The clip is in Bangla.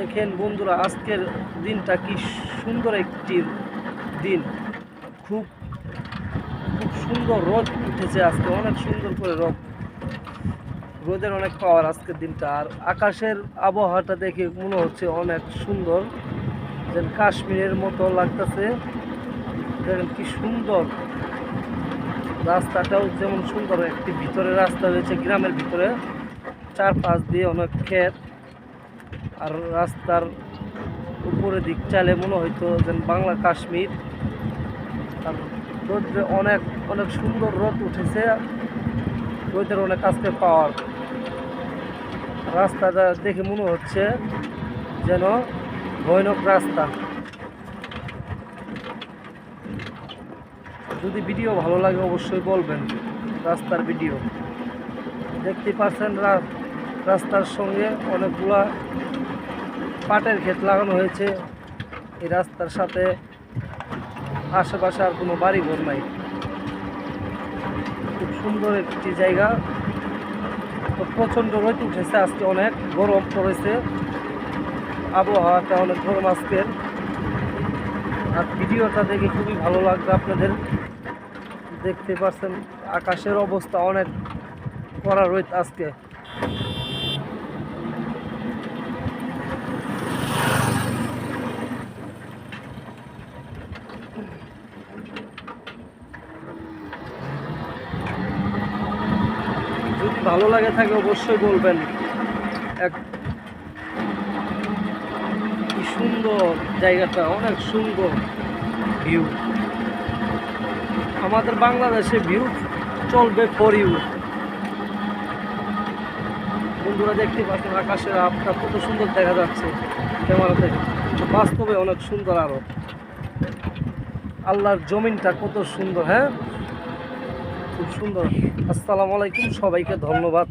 দেখেন বন্ধুরা, আজকের দিনটা কি সুন্দর একটি দিন। খুব খুব সুন্দর রোদ উঠেছে আজকে, অনেক সুন্দর করে রোদ। রোদের অনেক পাওয়ার আজকের দিনটা। আর আকাশের আবহাওয়াটা দেখে মনে হচ্ছে অনেক সুন্দর। যেন কাশ্মীরের মতো লাগতেছে। দেখেন কি সুন্দর। রাস্তাটাও যেমন সুন্দর, একটি ভিতরে রাস্তা রয়েছে, গ্রামের ভিতরে। চার পাঁচ দিয়ে অনেক ক্ষেত। আর রাস্তার উপরে দিক চালে মনে হইতো যেন বাংলা কাশ্মীর। আর রোদ্রে অনেক অনেক সুন্দর রোদ উঠেছে। রোদের অনেক আজকে পাওয়ার। রাস্তাটা দেখে মনে হচ্ছে যেন ভয়ানক রাস্তা। যদি ভিডিও ভালো লাগে অবশ্যই বলবেন রাস্তার ভিডিও। দেখতে পাচ্ছেন রাস্তার সঙ্গে অনেকগুলা পাটের ক্ষেত লাগানো হয়েছে। এই রাস্তার সাথে আশেপাশে আর কোনো বাড়ি ঘর নাই। খুব সুন্দর একটি জায়গা। তো প্রচণ্ড রোদ উঠেছে, আজকে অনেক গরম পড়েছে। আবহাওয়াটা অনেক গরম আজকের। আর ভিডিওটা দেখে খুবই ভালো লাগবে আপনাদের। দেখতে পাচ্ছেন, আকাশের অবস্থা অনেক কড়া রোদ আজকে যদি ভালো লাগে থাকে, অবশ্যই বলবেন। এক কি সুন্দর জায়গাটা, অনেক সুন্দর ভিউ আমাদের বাংলাদেশে ভিউ চলবে ফর ইউ বন্ধুরা দেখতে পাচ্ছেন, আকাশের আপটা কত সুন্দর দেখা যাচ্ছে ক্যামেরা থেকে বাস্তবে অনেক সুন্দর আরও আল্লাহর জমিনটা কত সুন্দর হ্যাঁ? খুব সুন্দর। আসসালামু আলাইকুম সবাইকে ধন্যবাদ।